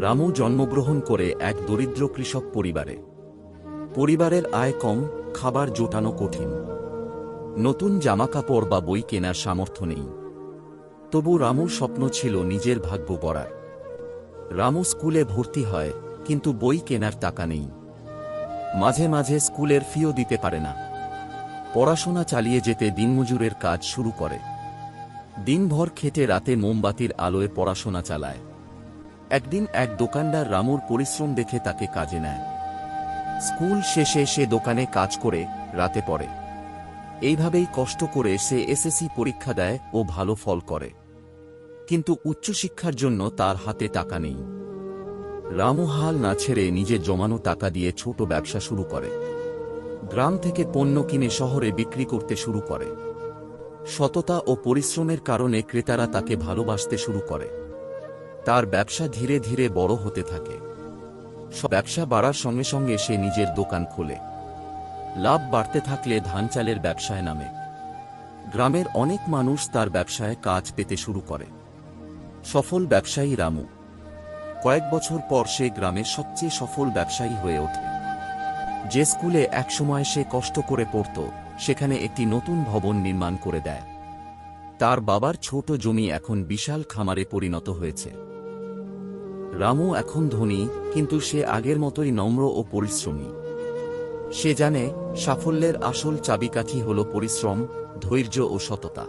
রামু জন্মগ্রহণ করে এক দরিদ্র কৃষক পরিবারে। পরিবারের আয় কম, খাবার জোটানো কঠিন। নতুন জামাকাপড় বা বই কেনার সামর্থ্য নেই। তবু রামুর স্বপ্ন ছিল নিজের ভাগ্য গড়ার রামু স্কুলে ভর্তি হয়, কিন্তু বই কেনার টাকা নেই। মাঝে মাঝে স্কুলের ফিও দিতে পারে না। পড়াশোনা চালিয়ে যেতে দিনমজুরের কাজ শুরু করে। দিনভর খেটে রাতে মোমবাতির আলোয় পড়াশোনা চালায়। একদিন এক দোকানদার রামুর পরিশ্রম দেখে তাকে কাজে নেয়। স্কুল শেষে সে দোকানে কাজ করে, রাতে পড়ে। এইভাবেই কষ্ট করে সে এসএসসি পরীক্ষা দেয় ও ভালো ফল করে। কিন্তু উচ্চশিক্ষার জন্য তার হাতে টাকা নেই। রামু হাল না ছেড়ে নিজে জমানো টাকা দিয়ে ছোট ব্যবসা শুরু করে। গ্রাম থেকে পণ্য কিনে শহরে বিক্রি করতে শুরু করে। সততা ও পরিশ্রমের কারণে ক্রেতারা তাকে ভালোবাসতে শুরু করে। তার ব্যবসা ধীরে ধীরে বড় হতে থাকে। ব্যবসা বাড়ার সঙ্গে সঙ্গে সে নিজের দোকান খোলে। লাভ বাড়তে থাকলে ধান চালের ব্যবসায় নামে। গ্রামের অনেক মানুষ তার ব্যবসায় কাজ পেতে শুরু করে। সফল ব্যবসায়ী রামু। কয়েক বছর পর সে গ্রামের সবচেয়ে সফল ব্যবসায়ী হয়ে ওঠে। যে স্কুলে একসময় সে কষ্ট করে পড়ত, সেখানে একটি নতুন ভবন নির্মাণ করে দেয়। তার বাবার ছোট জমি এখন বিশাল খামারে পরিণত হয়েছে। রামু এখন ধনী, কিন্তু সে আগের মতোই নম্র ও পরিশ্রমী। সে জানে সাফল্যের আসল চাবিকাঠি হল পরিশ্রম, ধৈর্য ও সততা।